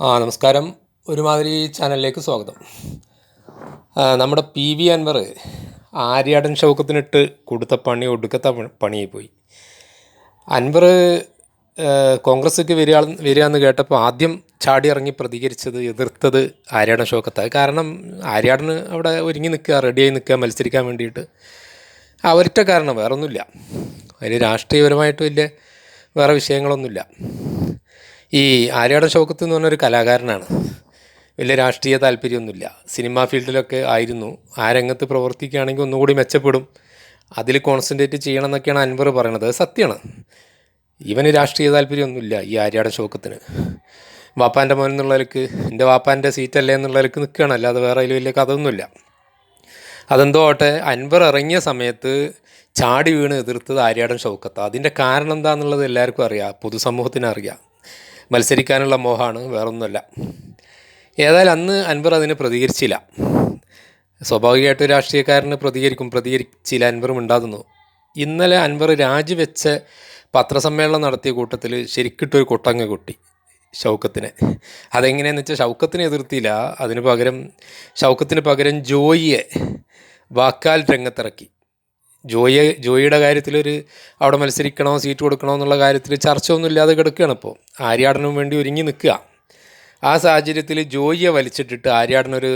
ആ നമസ്കാരം. ഒരുമാതിരി ചാനലിലേക്ക് സ്വാഗതം. നമ്മുടെ പി വി അൻവർ ആര്യാടൻ ഷൗക്കത്തിനിട്ട് കൊടുത്ത പണി ഒടുക്കത്തെ പണിയിൽ പോയി അൻവർ കോൺഗ്രസ്സൊക്കെ വരിക വരിക എന്ന് കേട്ടപ്പോൾ ആദ്യം ചാടി ഇറങ്ങി പ്രതികരിച്ചത് എതിർത്തത് ആര്യാടൻ ഷൗക്കത്താണ് കാരണം ആര്യാടന് അവിടെ ഒരുങ്ങി നിൽക്കുക റെഡിയായി നിൽക്കുക മത്സരിക്കാൻ വേണ്ടിയിട്ട്. അവരുടെ കാരണം വേറൊന്നുമില്ല. അതിൽ രാഷ്ട്രീയപരമായിട്ട് വലിയ വേറെ വിഷയങ്ങളൊന്നുമില്ല. ഈ ആര്യാടൻ ഷൗക്കത്ത് എന്ന് പറഞ്ഞൊരു കലാകാരനാണ്. വലിയ രാഷ്ട്രീയ താല്പര്യമൊന്നുമില്ല. സിനിമാ ഫീൽഡിലൊക്കെ ആയിരുന്നു. ആ രംഗത്ത് പ്രവർത്തിക്കുകയാണെങ്കിൽ ഒന്നുകൂടി മെച്ചപ്പെടും. അതിൽ കോൺസെൻട്രേറ്റ് ചെയ്യണം എന്നൊക്കെയാണ് അൻവർ പറയണത്. സത്യമാണ്. ഇവന് രാഷ്ട്രീയ താല്പര്യമൊന്നുമില്ല ഈ ആര്യാടൻ ശോകത്തിന് വാപ്പാന്റെ മോൻ എന്നുള്ളവർക്ക് എന്റെ വാപ്പാന്റെ സീറ്റല്ലേ എന്നുള്ളവർക്ക് നിൽക്കുകയാണ്. അല്ലാതെ വേറെ അതിൽ വലിയ കഥയൊന്നുമില്ല. അതെന്തോ ആട്ടെ അൻവർ ഇറങ്ങിയ സമയത്ത് ചാടി വീണ് എതിർത്തത് ആര്യാടൻ ഷൗക്കത്ത് അതിന്റെ കാരണം എന്താണെന്നുള്ളത് എല്ലാവർക്കും അറിയാം. പൊതുസമൂഹത്തിന് അറിയാം. മത്സരിക്കാനുള്ള മോഹമാണ് വേറൊന്നുമല്ല. ഏതായാലും അന്ന് അൻവർ അതിന് പ്രതികരിച്ചില്ല. സ്വാഭാവികമായിട്ട് രാഷ്ട്രീയക്കാരന് പ്രതികരിക്കും പ്രതികരിച്ചില്ല അൻവറും ഉണ്ടാകുന്നു. ഇന്നലെ അൻവർ രാജിവെച്ച് പത്രസമ്മേളനം നടത്തിയ കൂട്ടത്തിൽ ശരിക്കിട്ടൊരു കൊട്ടങ്ങ കൊട്ടി ഷൗക്കത്തിനെ. അതെങ്ങനെയാണെന്ന് വെച്ചാൽ ഷൗക്കത്തിനെ എതിർത്തില്ല. അതിന് പകരം ഷൗക്കത്തിന് പകരം ജോയിയെ വാക്കാൽ രംഗത്തിറക്കി. ജോയിയെ ജോയിയുടെ കാര്യത്തിലൊരു അവിടെ മത്സരിക്കണോ സീറ്റ് കൊടുക്കണോ എന്നുള്ള കാര്യത്തിൽ ചർച്ച ഒന്നും ഇല്ലാതെ കിടക്കുകയാണ് ഇപ്പോൾ. ആര്യാടനും വേണ്ടി ഒരുങ്ങി നിൽക്കുക. ആ സാഹചര്യത്തിൽ ജോയിയെ വലിച്ചിട്ടിട്ട് ആര്യാടനൊരു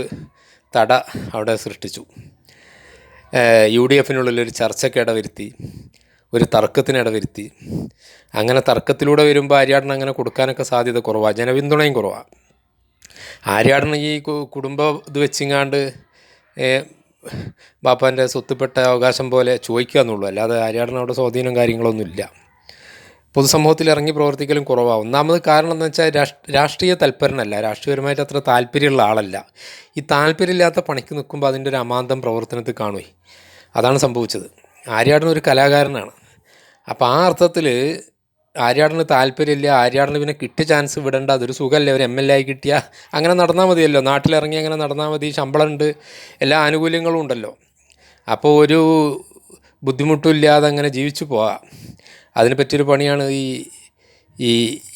തട അവിടെ സൃഷ്ടിച്ചു. യു ഡി എഫിനുള്ളിലൊരു ചർച്ചയ്ക്ക് ഇടവരുത്തി ഒരു തർക്കത്തിന് ഇടവരുത്തി. അങ്ങനെ തർക്കത്തിലൂടെ വരുമ്പോൾ ആര്യാടൻ അങ്ങനെ കൊടുക്കാനൊക്കെ സാധ്യത കുറവാണ് ജനപിന്തുണയും കുറവാണ് ആര്യാടൻ ഈ കുടുംബ ഇത് വെച്ചിങ്ങാണ്ട് ബാപ്പാന്റെ സ്വത്തുപ്പെട്ട അവകാശം പോലെ ചോദിക്കുക എന്നുള്ളൂ. അല്ലാതെ ആര്യാടൻ അവിടെ സ്വാധീനം കാര്യങ്ങളൊന്നുമില്ല പൊതുസമൂഹത്തിൽ ഇറങ്ങി പ്രവർത്തിക്കലും കുറവാണ് ഒന്നാമത് കാരണം എന്ന് വെച്ചാൽ രാഷ് രാഷ്ട്രീയ തൽപരനല്ല. രാഷ്ട്രീയപരമായിട്ട് അത്ര താല്പര്യമുള്ള ആളല്ല. ഈ താല്പര്യമില്ലാത്ത പണിക്ക് നിൽക്കുമ്പോൾ അതിന്റെ ഒരു അമാന്തം പ്രവർത്തനത്തിൽ കാണുമേ അതാണ് സംഭവിച്ചത്. ആര്യാടൻ ഒരു കലാകാരനാണ്. അപ്പോൾ ആ അർത്ഥത്തിൽ ആര്യാടന് താല്പര്യമില്ല ആര്യാടന് പിന്നെ കിട്ടിയ ചാൻസ് വിടണ്ട അതൊരു സുഖമല്ലേ ഒരു എം എൽ എ ആയി കിട്ടിയാൽ അങ്ങനെ നടന്നാൽ മതിയല്ലോ നാട്ടിലിറങ്ങി അങ്ങനെ നടന്നാൽ മതി ശമ്പളമുണ്ട് എല്ലാ ആനുകൂല്യങ്ങളും ഉണ്ടല്ലോ. അപ്പോൾ ഒരു ബുദ്ധിമുട്ടും ഇല്ലാതെ അങ്ങനെ ജീവിച്ചു പോവാം. അതിന് പറ്റിയൊരു പണിയാണ് ഈ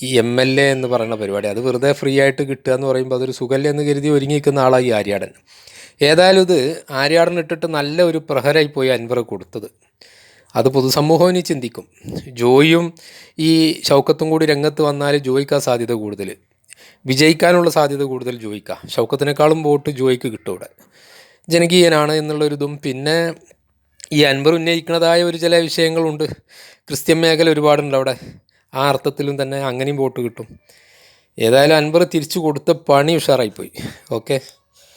ഈ എം എൽ എ എന്ന് പറയുന്ന പരിപാടി. അത് വെറുതെ ഫ്രീ ആയിട്ട് കിട്ടുക എന്ന് പറയുമ്പോൾ അതൊരു സുഖല്ല എന്ന് കരുതി ഒരുങ്ങി നിൽക്കുന്ന ആളാണ് ഈ ആര്യാടൻ. ഏതായാലും ഇത് ആര്യാടൻ ഇട്ടിട്ട് നല്ല ഒരു പ്രഹരായി പോയി അൻവർ കൊടുത്തത്. അത് പൊതുസമൂഹം ഇനി ചിന്തിക്കും. ജോയിയും ഈ ഷൗക്കത്തും കൂടി രംഗത്ത് വന്നാൽ ജോയിക്കാൻ സാധ്യത കൂടുതൽ. വിജയിക്കാനുള്ള സാധ്യത കൂടുതൽ ജോയിക്കാം. ഷൗക്കത്തിനേക്കാളും വോട്ട് ജോയിക്ക് കിട്ടും ഇവിടെ ജനകീയനാണ് എന്നുള്ളൊരിതും. പിന്നെ ഈ അൻവർ ഉന്നയിക്കുന്നതായ ഒരു ചില വിഷയങ്ങളുണ്ട്. ക്രിസ്ത്യൻ മേഖല ഒരുപാടുണ്ട് അവിടെ. ആ അർത്ഥത്തിലും തന്നെ അങ്ങനെയും വോട്ട് കിട്ടും. ഏതായാലും അൻവർ തിരിച്ചു കൊടുത്ത പണി ഉഷാറായിപ്പോയി. ഓക്കെ.